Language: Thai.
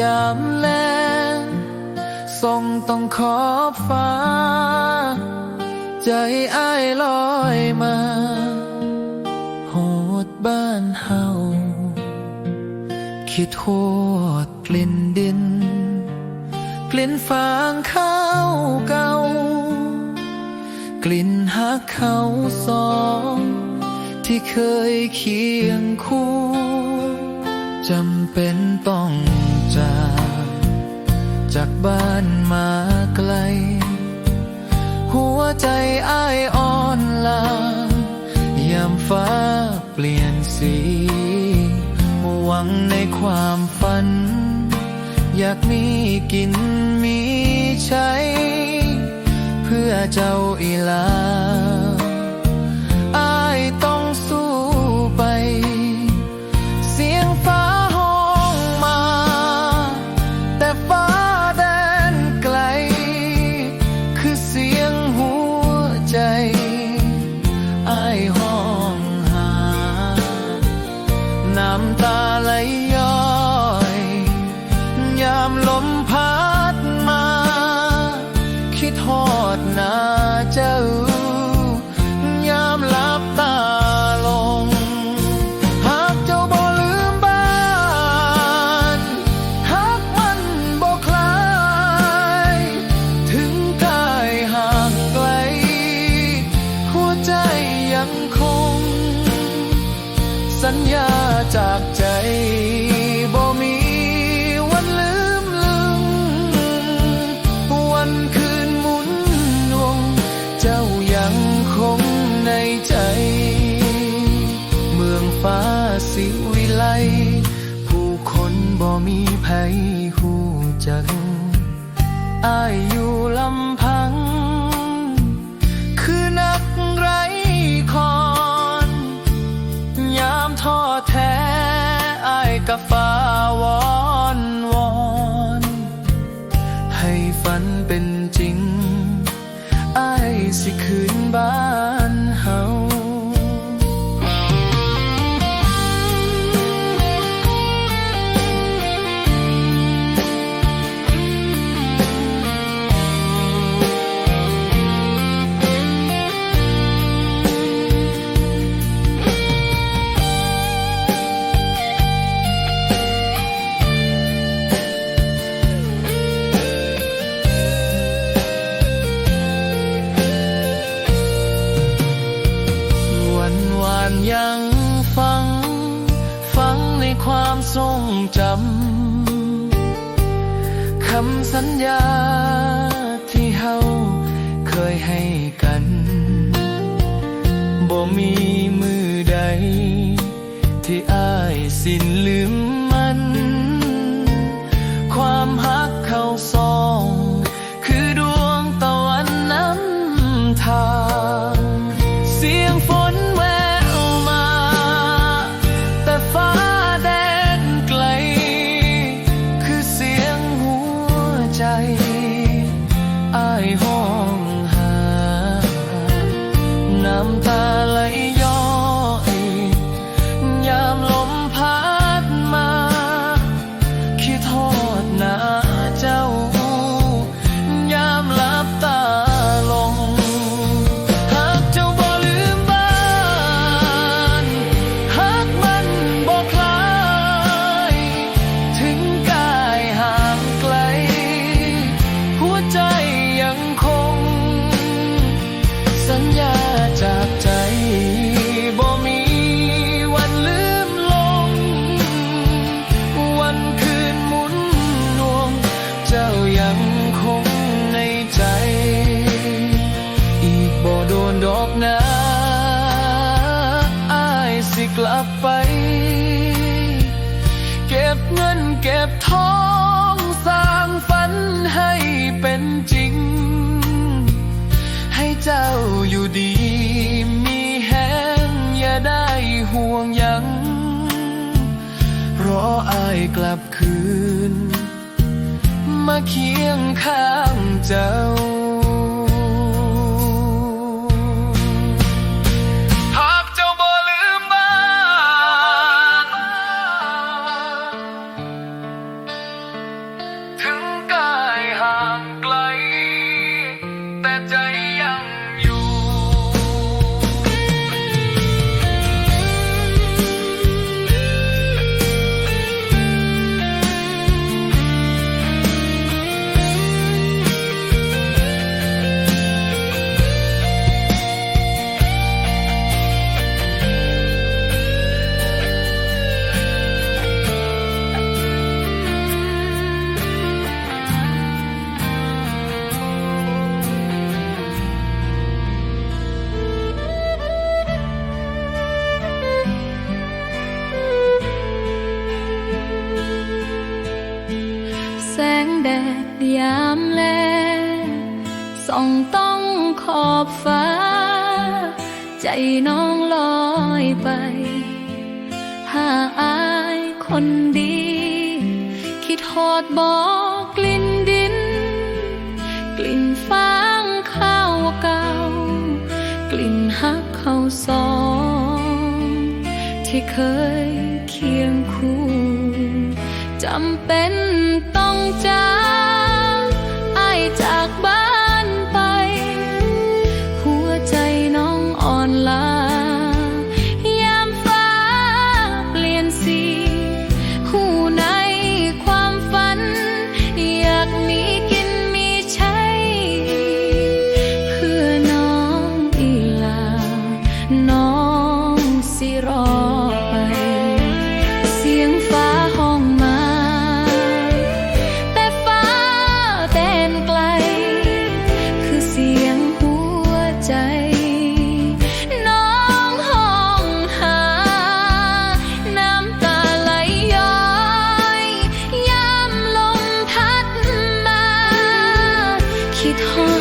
ยามแลงทรงต้องขอบฟ้า ใจอ้ายลอยมา โหดบ้านเฮาคิดโหดกลิ่นดิน กลิ่นฟางข้าวเก่า กลิ่นหักเขาสอง ที่เคยเคียงคู่จำเป็นต้อง จากบ้านมาไกล หัวใจอ้ายอ่อนลายามฟ้าเปลี่ยนสีหวังในความฝัน อยากมีกินมีใช้ เพื่อเจ้าอีลา สัญญาจากใจบ่มีวันลืมลืม วันคืนหมุนวง เจ้ายังคงในใจ เมืองฟ้าสิวิไล ผู้คนบ่มีภัยหูจักอายอยู่ลำพัง by. ให้กันบ่มีมือใด ที่อ้ายสิ้นลืม อบฟ้า ใจน้องลอยไป หาอายคนดี คิดหอดบอกกลิ่นดิน กลิ่นฟางข้าวเก่า กลิ่นฮักเขาสอง ที่เคยเคียงคู่จำเป็นต้องจาก 揭开